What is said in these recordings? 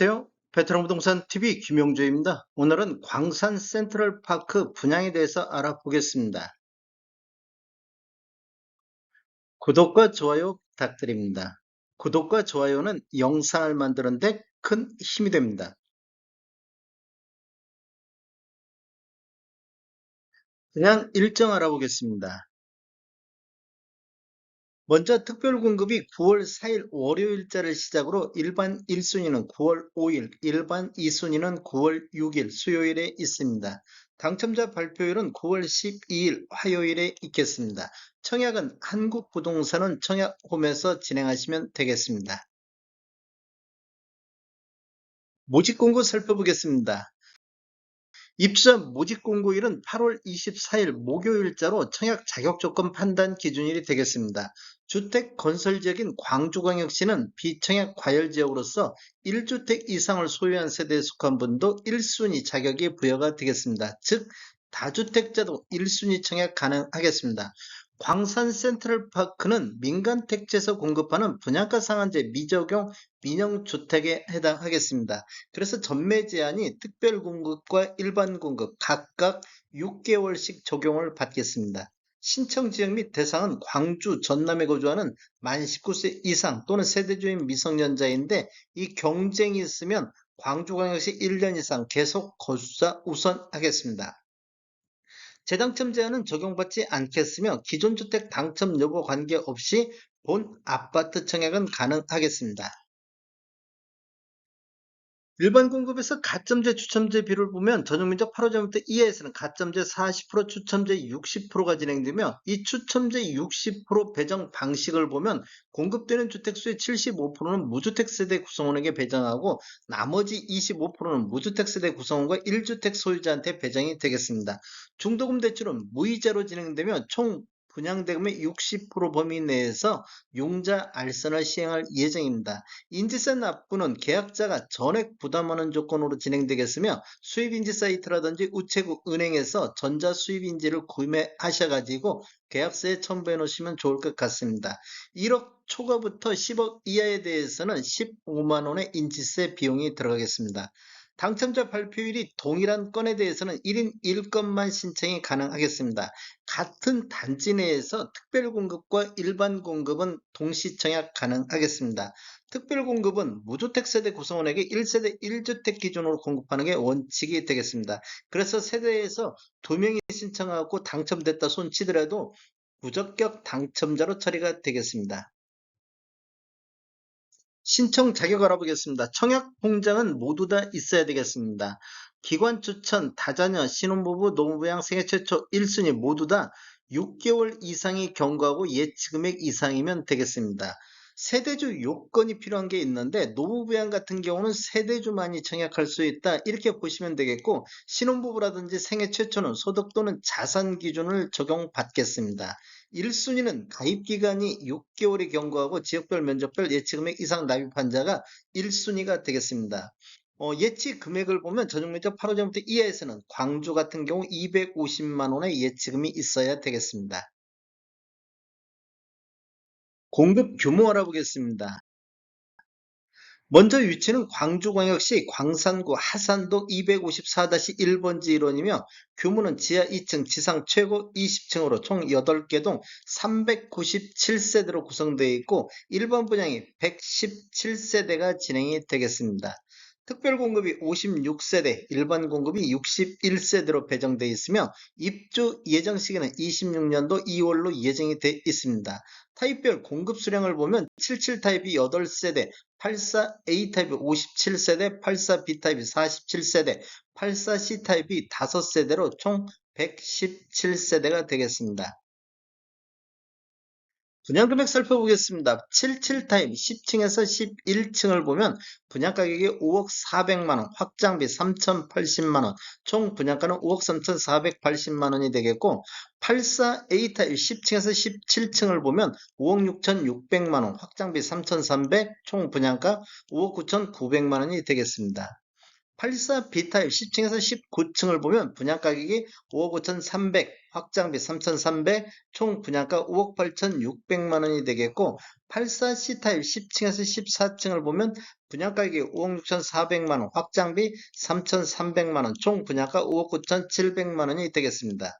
안녕하세요. 베테랑 부동산 TV 김용조입니다. 오늘은 광산 센트럴파크 분양에 대해서 알아보겠습니다. 구독과 좋아요 부탁드립니다. 구독과 좋아요는 영상을 만드는데 큰 힘이 됩니다. 그냥 일정 알아보겠습니다. 먼저 특별공급이 9월 4일 월요일자를 시작으로 일반 1순위는 9월 5일, 일반 2순위는 9월 6일 수요일에 있습니다. 당첨자 발표일은 9월 12일 화요일에 있겠습니다. 청약은 한국부동산은 청약홈에서 진행하시면 되겠습니다. 모집 공고 살펴보겠습니다. 입사 모집 공고일은 8월 24일 목요일자로 청약 자격 조건 판단 기준일이 되겠습니다. 주택 건설 지역인 광주광역시는 비청약 과열 지역으로서 1주택 이상을 소유한 세대에 속한 분도 1순위 자격이 부여가 되겠습니다. 즉 다주택자도 1순위 청약 가능하겠습니다. 광산 센트럴파크는 민간 택지에서 공급하는 분양가 상한제 미적용 민영 주택에 해당하겠습니다. 그래서 전매 제한이 특별 공급과 일반 공급 각각 6개월씩 적용을 받겠습니다. 신청 지역 및 대상은 광주, 전남에 거주하는 만 19세 이상 또는 세대주인 미성년자인데 이 경쟁이 있으면 광주광역시 1년 이상 계속 거주자 우선하겠습니다. 재당첨 제한은 적용받지 않겠으며 기존 주택 당첨 여부 관계없이 본 아파트 청약은 가능하겠습니다. 일반 공급에서 가점제 추첨제 비율을 보면 전용면적 8호점부터 이하에서는 가점제 40% 추첨제 60%가 진행되며 이 추첨제 60% 배정 방식을 보면 공급되는 주택수의 75%는 무주택 세대 구성원에게 배정하고 나머지 25%는 무주택 세대 구성원과 1주택 소유자한테 배정이 되겠습니다. 중도금 대출은 무이자로 진행되며 총 분양대금의 60% 범위 내에서 용자 알선을 시행할 예정입니다. 인지세 납부는 계약자가 전액 부담하는 조건으로 진행되겠으며 수입인지 사이트라든지 우체국 은행에서 전자수입인지를 구매하셔가지고 계약서에 첨부해 놓으시면 좋을 것 같습니다. 1억 초과부터 10억 이하에 대해서는 15만원의 인지세 비용이 들어가겠습니다. 당첨자 발표일이 동일한 건에 대해서는 1인 1건만 신청이 가능하겠습니다. 같은 단지 내에서 특별 공급과 일반 공급은 동시 청약 가능하겠습니다. 특별 공급은 무주택 세대 구성원에게 1세대 1주택 기준으로 공급하는 게 원칙이 되겠습니다. 그래서 세대에서 2명이 신청하고 당첨됐다 손치더라도 무적격 당첨자로 처리가 되겠습니다. 신청 자격 알아보겠습니다. 청약 공장은 모두 다 있어야 되겠습니다. 기관 추천, 다자녀, 신혼부부, 노무부양 생애 최초 1순위 모두 다 6개월 이상이 경과하고 예치금액 이상이면 되겠습니다. 세대주 요건이 필요한 게 있는데 노무부양 같은 경우는 세대주만이 청약할 수 있다 이렇게 보시면 되겠고 신혼부부라든지 생애 최초는 소득 또는 자산 기준을 적용받겠습니다. 1순위는 가입기간이 6개월이 경과하고 지역별 면적별 예치금액 이상 납입한 자가 1순위가 되겠습니다. 어, 예치 금액을 보면 전용면적 8호점부터 이하에서는 광주 같은 경우 250만원의 예치금이 있어야 되겠습니다. 공급 규모 알아보겠습니다. 먼저 위치는 광주광역시 광산구 하산동 254-1번지 1원이며 규모는 지하 2층, 지상 최고 20층으로 총 8개 동 397세대로 구성되어 있고 1번 분양이 117세대가 진행이 되겠습니다. 특별 공급이 56세대, 일반 공급이 61세대로 배정되어 있으며 입주 예정 시기는 26년도 2월로 예정이 되어 있습니다. 타입별 공급 수량을 보면 77 타입이 8세대, 84A 타입이 57세대, 84B 타입이 47세대, 84C 타입이 5세대로 총 117세대가 되겠습니다. 분양금액 살펴보겠습니다. 77타입 10층에서 11층을 보면 분양가격이 5억 400만원, 확장비 3,080만원, 총 분양가는 5억 3,480만원이 되겠고 84A 타입 10층에서 17층을 보면 5억 6,600만원, 확장비 3,300, 총 분양가 5억 9,900만원이 되겠습니다. 84 B타입 10층에서 19층을 보면 분양가격이 5억 5,300, 확장비 3,300, 총 분양가 5억 8,600만 원이 되겠고 84 C타입 10층에서 14층을 보면 분양가격이 5억 6,400만 원, 확장비 3,300만 원, 총 분양가 5억 9,700만 원이 되겠습니다.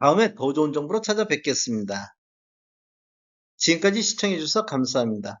다음에 더 좋은 정보로 찾아뵙겠습니다. 지금까지 시청해주셔서 감사합니다.